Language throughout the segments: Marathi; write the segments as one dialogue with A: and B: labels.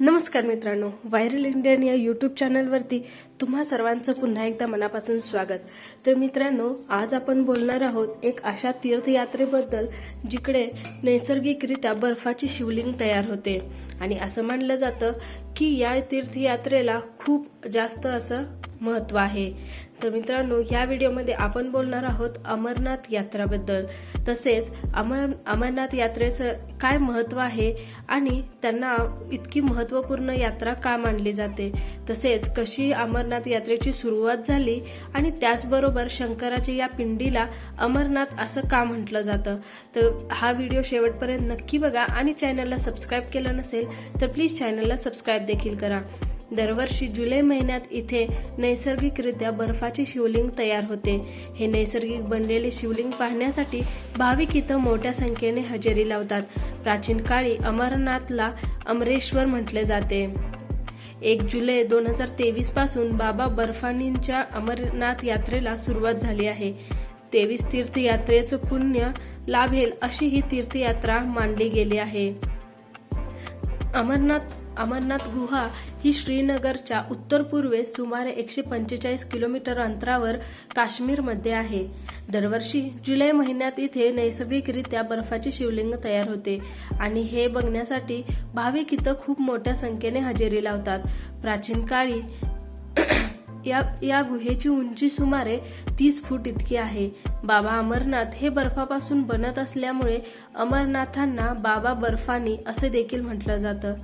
A: नमस्कार मित्रांनो व्हायरल इंडियन या यूट्यूब चॅनलवरती तुम्हा सर्वांचं पुन्हा एकदा मनापासून स्वागत. तर मित्रांनो आज आपण बोलणार आहोत एक अशा तीर्थयात्रेबद्दल जिकडे नैसर्गिकरित्या बर्फाची शिवलिंग तयार होते. आणि असं मानलं जातं की या तीर्थयात्रेला खूप जास्त असं महत्त्व आहे. तर मित्रांनो या व्हिडिओमध्ये आपण बोलणार आहोत अमरनाथ यात्राबद्दल. तसेच अमर अमरनाथ यात्रेचं काय महत्त्व आहे आणि त्यांना इतकी महत्त्वपूर्ण यात्रा का मानली जाते? तसेच कशी अमरनाथ यात्रेची सुरुवात झाली आणि त्याचबरोबर शंकराच्या या पिंडीला अमरनाथ असं का म्हटलं जातं? तर हा व्हिडिओ शेवटपर्यंत नक्की बघा आणि चॅनलला सबस्क्राईब केलं नसेल तर प्लीज चॅनलला सबस्क्राईब देखील करा. दरवर्षी जुलै महिन्यात इथे नैसर्गिकरित्या बर्फाचे शिवलिंग तयार होते. हे नैसर्गिक बनलेले शिवलिंग पाहण्यासाठी भाविक इथं मोठ्या संख्येने हजेरी लावतात. प्राचीन काळी अमरनाथला अमरेश्वर म्हटले जाते. एक जुलै दोन हजार तेवीसपासून बाबा बर्फानींच्या अमरनाथ यात्रेला सुरुवात झाली आहे. तेवीस तीर्थयात्रेचं पुण्य लाभेल अशी ही तीर्थयात्रा मानली गेली आहे. अमरनाथ अमरनाथ गुहा ही श्रीनगरच्या उत्तर पूर्वेस सुमारे एकशे पंचेचाळीस किलोमीटर अंतरावर काश्मीरमध्ये आहे. दरवर्षी जुलै महिन्यात इथे नैसर्गिकरित्या बर्फाचे शिवलिंग तयार होते आणि हे बघण्यासाठी भाविक इथं खूप मोठ्या संख्येने हजेरी लावतात. प्राचीन काळी या या गुहेची उंची सुमारे तीस फूट इतकी आहे. बाबा अमरनाथ हे बर्फापासून बनत असल्यामुळे अमरनाथांना बाबा बर्फानी असे देखील म्हटलं जातं.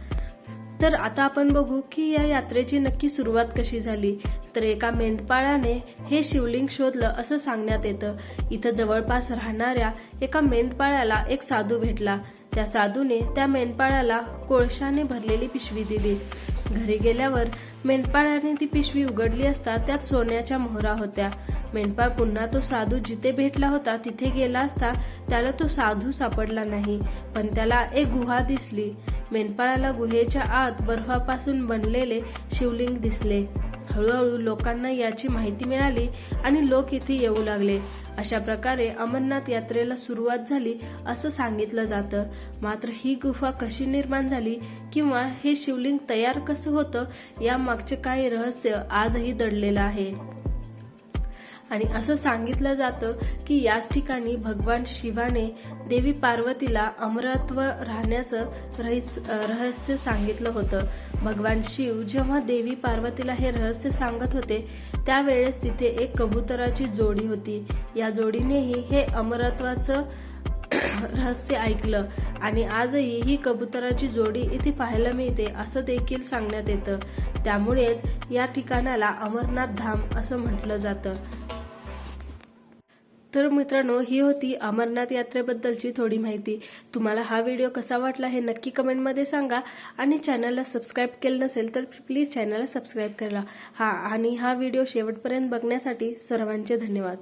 A: तर आता आपण बघू की या यात्रेची नक्की सुरुवात कशी झाली. तर एका मेंढपाळाने हे शिवलिंग शोधलं असं सांगण्यात येतं. इथं जवळपास राहणाऱ्या एका मेंढपाळाला एक साधू भेटला. त्या साधूने त्या मेंढपाळाला कोळशाने भरलेली पिशवी दिली. घरी गेल्यावर मेंढपाळाने ती पिशवी उघडली असता त्यात सोन्याच्या मोहरा होत्या. मेंढपाळ पुन्हा तो साधू जिथे भेटला होता तिथे गेला असता त्याला तो साधू सापडला नाही. पण त्याला एक गुहा दिसली. मेंढपाळाला गुहेच्या आत बर्फापासून बनलेले शिवलिंग दिसले. हळूहळू लोकांना याची माहिती मिळाली आणि लोक इथे येऊ लागले. अशा प्रकारे अमरनाथ यात्रेला सुरुवात झाली असं सांगितलं जातं. मात्र ही गुफा कशी निर्माण झाली किंवा हे शिवलिंग तयार कसं होतं यामागचे काही रहस्य आजही दडलेलं आहे. आणि असं सांगितलं जातं की याच ठिकाणी भगवान शिवाने देवी पार्वतीला अमरत्व राहण्याचं रहस्य सांगितलं होतं. भगवान शिव जेव्हा देवी पार्वतीला हे रहस्य सांगत होते त्यावेळेस तिथे एक कबुतराची जोडी होती. या जोडीनेही हे अमरत्वाचं रहस्य ऐकलं आणि आजही ही कबुतराची जोडी इथे पाहायला मिळते असं देखील सांगण्यात येतं. त्यामुळेच या ठिकाणाला अमरनाथ धाम असं म्हटलं जातं. तर मित्रांनो ही होती अमरनाथ यात्रेबद्दलची थोडी माहिती. तुम्हाला हा व्हिडिओ कसा वाटला हे नक्की कमेंटमध्ये सांगा. आणि चॅनलला सबस्क्राईब केलं नसेल तर प्लीज चॅनलला सबस्क्राईब करा. हा आणि हा व्हिडिओ शेवटपर्यंत बघण्यासाठी सर्वांचे धन्यवाद.